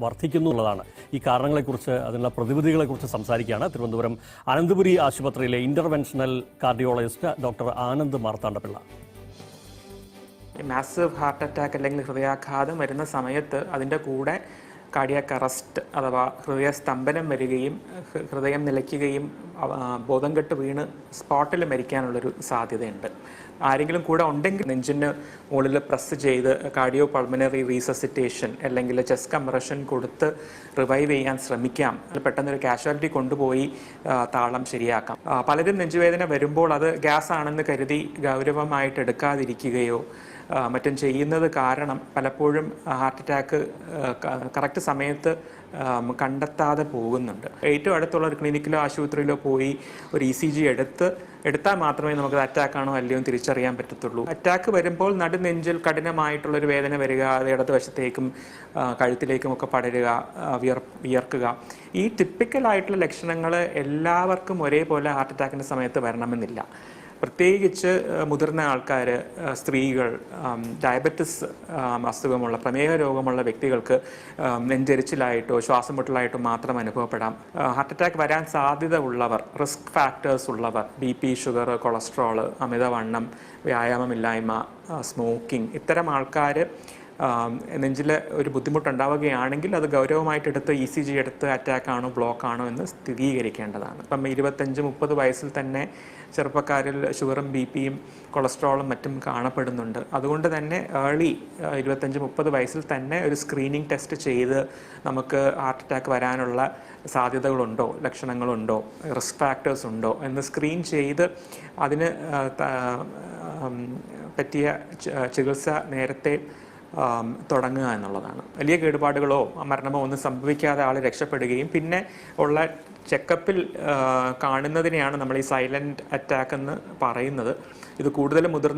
വർദ്ധിക്കുന്നു എന്നുള്ളതാണ് ഈ കാരണങ്ങളെക്കുറിച്ച് അതിനുള്ള പ്രതിവിധികളെക്കുറിച്ച് സംസാരിക്കുകയാണ് തിരുവനന്തപുരം അനന്തപുരി ആശുപത്രിയിലെ interventional cardiologist doctor Anand Marthandapillai. Massive heart attack അല്ലെങ്കിൽ ഹൃദയാഘാതം വരുന്ന സമയത്ത് അതിന്റെ കൂടെ കാർഡിയാക് അറസ്റ്റ് അഥവാ ഹൃദയസ്തംഭനം വരികയും ഹൃദയം നിലയ്ക്കുകയും ബോധം കെട്ട് വീണ് സ്പോട്ടിൽ മരിക്കാനുള്ളൊരു സാധ്യതയുണ്ട്. ആരെങ്കിലും കൂടെ ഉണ്ടെങ്കിൽ നെഞ്ചിന് മുകളിൽ പ്രസ് ചെയ്ത് കാർഡിയോ പൾമനറി റീസസിറ്റേഷൻ അല്ലെങ്കിൽ ചെസ്റ്റ് കംപ്രഷൻ കൊടുത്ത് റിവൈവ് ചെയ്യാൻ ശ്രമിക്കാം. പെട്ടെന്നൊരു കാഷ്വാലിറ്റി കൊണ്ടുപോയി താളം ശരിയാക്കാം. പലരും നെഞ്ചുവേദന വരുമ്പോൾ അത് ഗ്യാസ് ആണെന്ന് കരുതി ഗൗരവമായിട്ട് എടുക്കാതിരിക്കുകയോ മറ്റും ചെയ്യുന്നത് കാരണം പലപ്പോഴും ഹാർട്ട് അറ്റാക്ക് കറക്റ്റ് സമയത്ത് കണ്ടെത്താതെ പോകുന്നുണ്ട്. ഏറ്റവും അടുത്തുള്ള ഒരു ക്ലിനിക്കിലോ ആശുപത്രിയിലോ പോയി ഒരു ഇ സി ജി എടുത്ത് എടുത്താൽ മാത്രമേ നമുക്ക് അറ്റാക്ക് ആണോ അല്ലയോ തിരിച്ചറിയാൻ പറ്റത്തുള്ളൂ. അറ്റാക്ക് വരുമ്പോൾ നടുനെഞ്ചിൽ കഠിനമായിട്ടുള്ളൊരു വേദന വരിക അത് ഇടതുവശത്തേക്കും കഴുത്തിലേക്കും ഒക്കെ പടരുക വിയർ വിയർക്കുക. ഈ ടിപ്പിക്കലായിട്ടുള്ള ലക്ഷണങ്ങൾ എല്ലാവർക്കും ഒരേപോലെ ഹാർട്ട് അറ്റാക്കിന്റെ സമയത്ത് വരണമെന്നില്ല. പ്രത്യേകിച്ച് മുതിർന്ന ആൾക്കാർ സ്ത്രീകൾ ഡയബറ്റിസ് അസുഖമുള്ള പ്രമേഹ രോഗമുള്ള വ്യക്തികൾക്ക് നെഞ്ചെരിച്ചിലായിട്ടോ ശ്വാസം മുട്ടലായിട്ടോ മാത്രം അനുഭവപ്പെടാം. ഹാർട്ട് അറ്റാക്ക് വരാൻ സാധ്യത ഉള്ളവർ റിസ്ക് ഫാക്ടേഴ്സ് ഉള്ളവർ ബി പി ഷുഗർ കൊളസ്ട്രോൾ അമിതവണ്ണം വ്യായാമമില്ലായ്മ സ്മോക്കിംഗ് ഇത്തരം ആൾക്കാർ നെഞ്ചിൽ ഒരു ബുദ്ധിമുട്ടുണ്ടാവുകയാണെങ്കിൽ അത് ഗൗരവമായിട്ട് എടുത്ത് ഇ സി ജി എടുത്ത് അറ്റാക്ക് ആണോ ബ്ലോക്ക് ആണോ എന്ന് സ്ഥിരീകരിക്കേണ്ടതാണ്. ഇപ്പം ഇരുപത്തഞ്ച് മുപ്പത് വയസ്സിൽ തന്നെ ചെറുപ്പക്കാരിൽ ഷുഗറും ബി പിയും കൊളസ്ട്രോളും മറ്റും കാണപ്പെടുന്നുണ്ട്. അതുകൊണ്ട് തന്നെ ഏർലി ഇരുപത്തഞ്ച് മുപ്പത് വയസ്സിൽ തന്നെ ഒരു സ്ക്രീനിങ് ടെസ്റ്റ് ചെയ്ത് നമുക്ക് ഹാർട്ട് അറ്റാക്ക് വരാനുള്ള സാധ്യതകളുണ്ടോ ലക്ഷണങ്ങളുണ്ടോ റിസ്ക് ഫാക്ടേഴ്സ് ഉണ്ടോ എന്ന് സ്ക്രീൻ ചെയ്ത് അതിന് പറ്റിയ ചികിത്സ നേരത്തെ തുടങ്ങുക എന്നുള്ളതാണ്. വലിയ കേടുപാടുകളോ മരണമോ ഒന്നും സംഭവിക്കാതെ ആൾ രക്ഷപ്പെടുകയും പിന്നെ ഉള്ള ചെക്കപ്പിൽ കാണുന്നതിനെയാണ് നമ്മൾ ഈ സൈലന്റ് അറ്റാക്ക് എന്ന് പറയുന്നത്. ഇത് കൂടുതൽ മുതിർന്ന